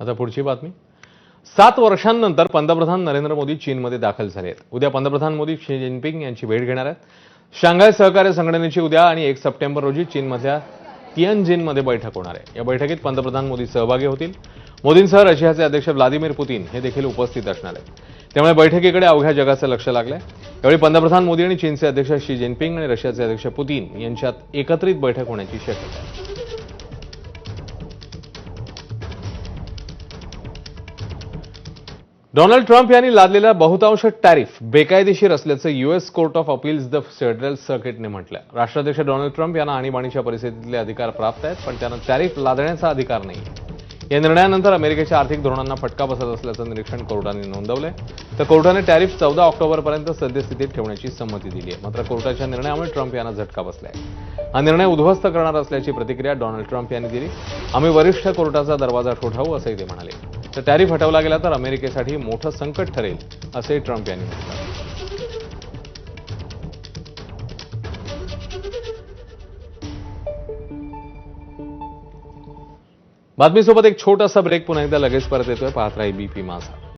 आता पुढची बातमी. सात वर्षांनंतर पंतप्रधान नरेंद्र मोदी चीनमध्ये दाखल झाले आहेत. उद्या पंतप्रधान मोदी शी जिनपिंग यांची भेट घेणार आहेत. शांघाय सहकार्य संघटनेची उद्या आणि एक सप्टेंबर रोजी चीनमधल्या तियनजिनमध्ये बैठक होणार आहे. या बैठकीत पंतप्रधान मोदी सहभागी होतील. मोदींसह रशियाचे अध्यक्ष व्लादिमीर पुतीन हे देखील उपस्थित असणार आहेत. त्यामुळे बैठकीकडे अवघ्या जगाचं लक्ष लागलं यावेळी पंतप्रधान मोदी आणि चीनचे अध्यक्ष शी जिनपिंग आणि रशियाचे अध्यक्ष पुतीन यांच्यात एकत्रित बैठक होण्याची शक्यता आहे. डोनाल्ड ट्रम्प यांनी लादलेला बहुतांश टॅरिफ बेकायदेशीर असल्याचं US court of appeals the federal सर्किटने म्हटलं राष्ट्राध्यक्ष डोनाल्ड ट्रम्प यांना आणीबाणीच्या परिस्थितीतले अधिकार प्राप्त आहेत पण त्यांना टॅरिफ लादण्याचा अधिकार नाही. या निर्णयानंतर अमेरिकेच्या आर्थिक धोरणांना फटका बसत असल्याचं निरीक्षण कोर्टाने नोंदवलंय. तर कोर्टाने टॅरिफ चौदा ऑक्टोबरपर्यंत सद्यस्थितीत ठेवण्याची संमती दिली आहे मात्र कोर्टाच्या निर्णयामुळे ट्रम्प यांना झटका बसलाय. हा निर्णय उद्ध्वस्त करणार असल्याची प्रतिक्रिया डोनाल्ड ट्रम्प यांनी दिली. आम्ही वरिष्ठ कोर्टाचा दरवाजा ठोठावू असंही ते म्हणाले. तर टॅरिफ हटवला गेला तर अमेरिकेसाठी मोठं संकट ठरेल असे ट्रम्प यांनी म्हटलं. बातमीसोबत एक छोटासा ब्रेक पुन्हा एकदा लगेच परत येतोय. पाहत राही बीपी माझा